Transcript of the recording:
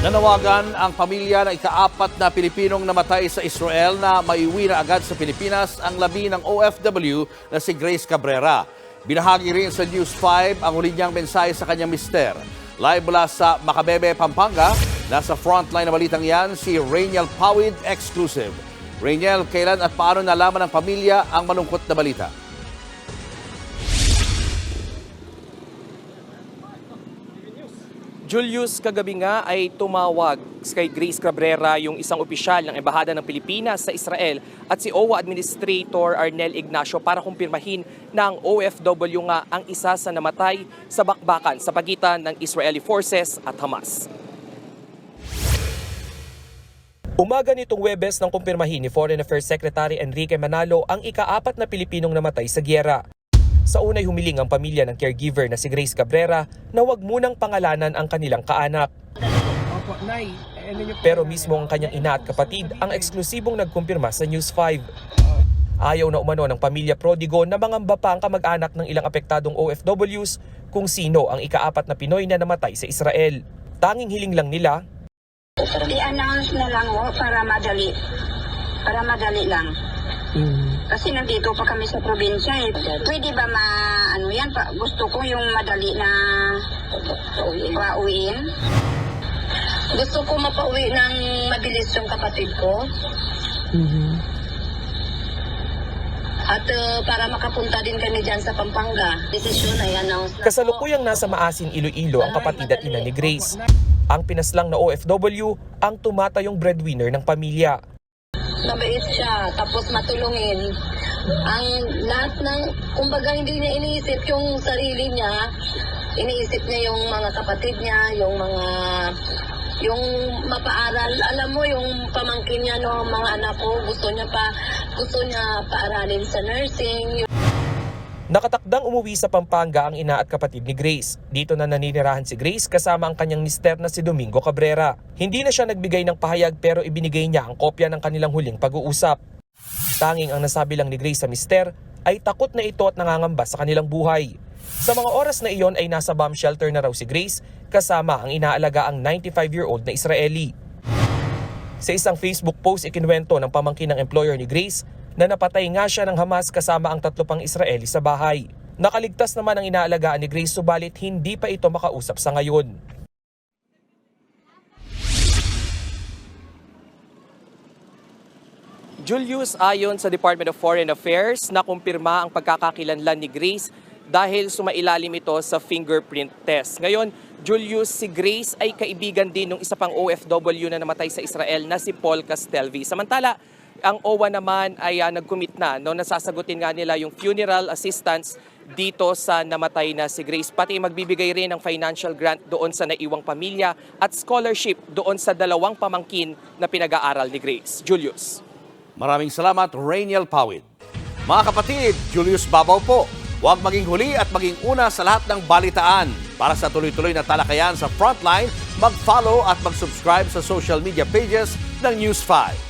Nanawagan ang pamilya ng ikaapat na Pilipinong namatay sa Israel na maiuwi na agad sa Pilipinas ang labi ng OFW na si Grace Cabrera. Binahagi rin sa News 5 ang huli niyang mensahe sa kanyang mister. Live mula sa Macabebe, Pampanga, nasa frontline na balitang yan si Rainiel Pawid Exclusive. Rainiel, kailan at paano nalaman ng pamilya ang malungkot na balita? Julius kagabi nga ay tumawag kay Grace Cabrera, yung isang opisyal ng Embahada ng Pilipinas sa Israel at si OWA Administrator Arnel Ignacio para kumpirmahin na OFW nga ang isa sa namatay sa bakbakan sa pagitan ng Israeli forces at Hamas. Umaga nitong Webes nang kumpirmahin ni Foreign Affairs Secretary Enrique Manalo ang ikaapat na Pilipinong namatay sa gyera. Sa unay humiling ang pamilya ng caregiver na si Grace Cabrera na wag munang pangalanan ang kanilang kaanak. Eh, Ano Pero mismo ang kanyang ina at kapatid ang eksklusibong nagkumpirma sa News 5. Ayaw na umano ng pamilya prodigo na mangamba pa ang kamag-anak ng ilang apektadong OFWs kung sino ang ikaapat na Pinoy na namatay sa Israel. Tanging hiling lang nila, I-announce na lang ho para madali. Para madali lang. Kasi nandito pa kami sa probinsya eh. Pwede ba ma, ano yan, pa, gusto ko yung madali na pauwiin. Gusto ko mapauwi ng mabilis yung kapatid ko. At uh, para makapunta din kami dyan sa Pampanga. Desisyon ay announce na kasalukuyang nasa Maasin, Iloilo ang kapatid at ina ni Grace. Ang pinaslang na OFW ang tumatayong breadwinner ng pamilya. Mabait siya, tapos matulungin. Ang lahat ng, kumbaga hindi niya iniisip yung sarili niya, iniisip niya yung mga kapatid niya, yung mga, yung mapaaral. Alam mo, yung pamangkin niya, no, mga anak ko, gusto niya pa, gusto niya paaralin sa nursing. Nakatakdang umuwi sa Pampanga ang ina at kapatid ni Grace. Dito na naninirahan si Grace kasama ang kanyang mister na si Domingo Cabrera. Hindi na siya nagbigay ng pahayag pero ibinigay niya ang kopya ng kanilang huling pag-uusap. Tanging ang nasabi lang ni Grace sa mister ay takot na ito at nangangamba sa kanilang buhay. Sa mga oras na iyon ay nasa bomb shelter na raw si Grace kasama ang inaalaga ang 95-year-old na Israeli. Sa isang Facebook post ikinwento ng pamangkin ng employer ni Grace na napatay nga siya ng Hamas kasama ang tatlo pang Israeli sa bahay. Nakaligtas naman ang inaalagaan ni Grace subalit hindi pa ito makausap sa ngayon. Julius, ayon sa Department of Foreign Affairs, nakumpirma ang pagkakakilanlan ni Grace dahil sumailalim ito sa fingerprint test. Ngayon, Julius, si Grace ay kaibigan din ng isa pang OFW na namatay sa Israel na si Paul Castelvi. Samantala, ang OWA naman ay uh, nag-commit na no, nasasagutin nga nila yung funeral assistance dito sa namatay na si Grace. Pati magbibigay rin ng financial grant doon sa naiwang pamilya at scholarship doon sa dalawang pamangkin na pinag-aaral ni Grace. Julius. Maraming salamat, Rainiel Pawid. Mga kapatid, Julius Babaw po. Huwag maging huli at maging una sa lahat ng balitaan. Para sa tuloy-tuloy na talakayan sa Frontline, mag-follow at mag-subscribe sa social media pages ng News 5.